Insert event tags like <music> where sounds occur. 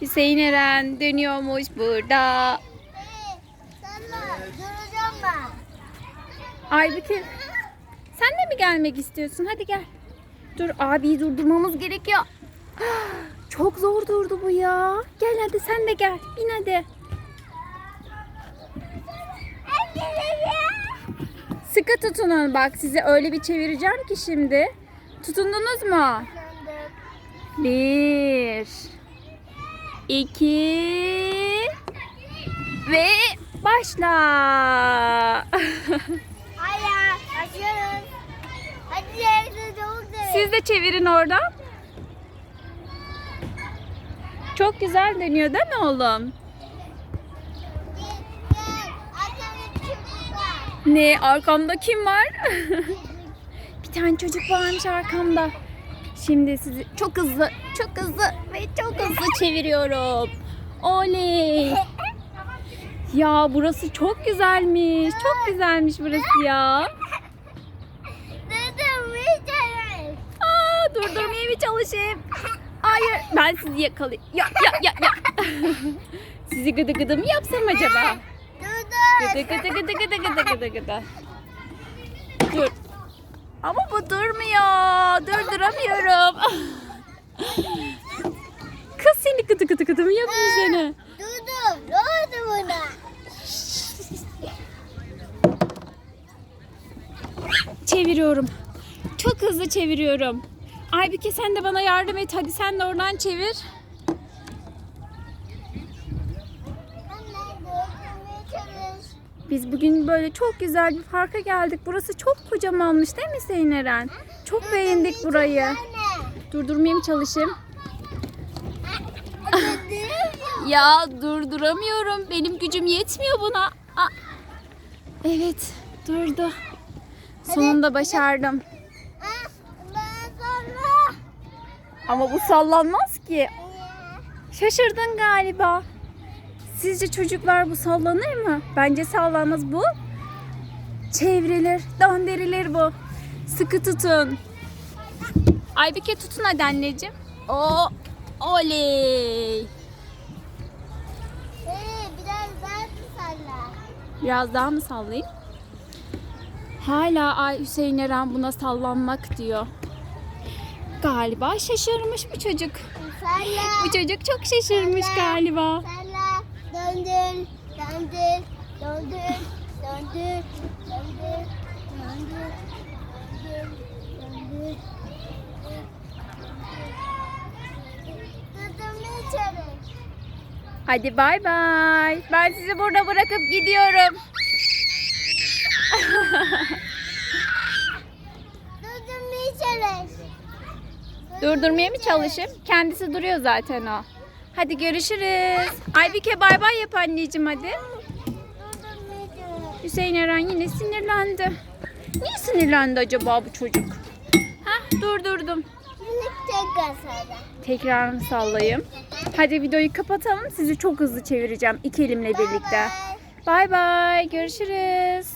Hüseyin Eren dönüyormuş burada. Duracağım ben. Aybüke sen de mi gelmek istiyorsun? Hadi gel. Dur abiyi durdurmamız gerekiyor. <gasps> Çok zor durdu bu ya. Gel hadi sen de gel. Bin hadi. Sıkı tutunun bak sizi öyle bir çevireceğim ki şimdi. Tutundunuz mu? Bir, iki ve başla. <laughs> Açıyoruz. Hadi değil. Siz de çevirin oradan. Çok güzel dönüyor değil mi oğlum? Ne arkamda kim var? <laughs> bir tane çocuk varmış arkamda. Şimdi sizi çok hızlı, çok hızlı ve çok hızlı çeviriyorum. Oley! Ya burası çok güzelmiş. Çok güzelmiş burası ya. Dedim içeri. Aa, durdurmaya bir çalışayım. Hayır, ben sizi yakalayayım. Ya ya ya ya. sizi gıdı gıdı mı yapsam acaba? Gıdı gıdı gıdı gıdı gıdı gıdı gıdı. Dur. Ama bu durmuyor. Durduramıyorum. <laughs> Kız seni gıdı gıdı gıdı mı yapıyor seni? Durdum. Ne oldu buna? Çeviriyorum. Çok hızlı çeviriyorum. Aybüke sen de bana yardım et. Hadi sen de oradan çevir. Biz bugün böyle çok güzel bir parka geldik. Burası çok kocamanmış değil mi Hüseyin Eren? Çok beğendik burayı. Durdurmaya mı çalışayım? <laughs> Ya durduramıyorum. Benim gücüm yetmiyor buna. Aa. Evet, durdu. Sonunda başardım. Ah. Ama bu sallanmaz ki. Şaşırdın galiba. Sizce çocuklar bu sallanır mı? Bence sallanmaz bu. Çevrilir, döndürülür bu. Sıkı tutun. Aybüke tutun hadi anneciğim. O, oley. Ee, biraz daha tutarlar. Biraz daha mı sallayayım? Hala Ay Hüseyin Eren buna sallanmak diyor. Galiba şaşırmış bu çocuk. Salla. Bu çocuk çok şaşırmış galiba. Salla döndür, döndür, döndür, döndür, döndür, döndür, döndür. Hadi bay bay. Ben sizi burada bırakıp gidiyorum. Durdurmaya mı çalışayım? Kendisi duruyor zaten o. Hadi görüşürüz. Aybüke bay bay yap anneciğim hadi. Hüseyin Eren yine sinirlendi. Niye sinirlendi acaba bu çocuk? Hah durdurdum. Tekrar salla. Tekrar mı sallayayım? Hadi videoyu kapatalım. Sizi çok hızlı çevireceğim iki elimle birlikte. Bay bay. Görüşürüz.